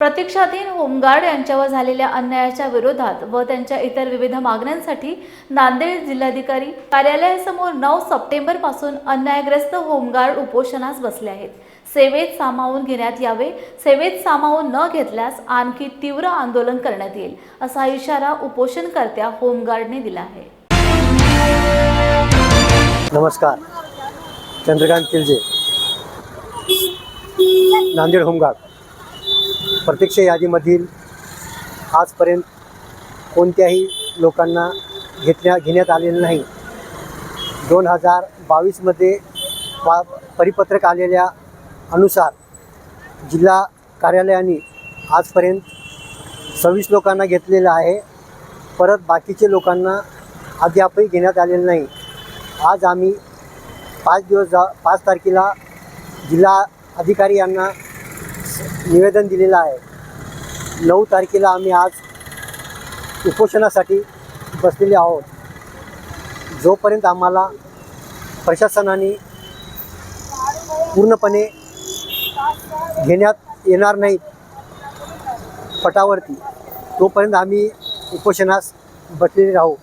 प्रतीक्षाधीन home guard यांच्यावर झालेल्या अन्यायाच्या विरोधात व त्यांच्या इतर विविध मागण्यांसाठी नांदेड जिल्हाधिकारी कार्यालयासमोर नऊ सप्टेंबरपासून अन्यायग्रस्त होमगार्ड उपोषणास बसले आहेत. सेवेत सामावून घेण्यात यावे सेवेत सामावून न घेतल्यास आणखी तीव्र आंदोलन करण्यात येईल असा इशारा उपोषणकर्त्या होमगार्डने दिला आहे. नमस्कार. Chandrakant Kilje Nanded home guard. प्रत्यक्ष यादीमधील आजपर्यंत कोणत्याही लोकांना घेतल्या घेण्यात आलेलं नाही. दोन हजार बावीसमध्ये पा परिपत्रक आलेल्या अनुसार जिल्हा कार्यालयाने आजपर्यंत सव्वीस लोकांना घेतलेलं आहे. परत बाकीचे लोकांना अद्यापही घेण्यात आलेलं नाही. आज आम्ही पाच दिवस जा पाच तारखेला जिल्हा अधिकारी यांना निवेदन दिलेलं आहे. नऊ तारखेला आम्ही आज उपोषणासाठी बसलेले आहोत. जोपर्यंत आम्हाला प्रशासनाने पूर्णपणे घेण्यात येणार नाही पटावरती तोपर्यंत आम्ही उपोषणास बसलेले राहू.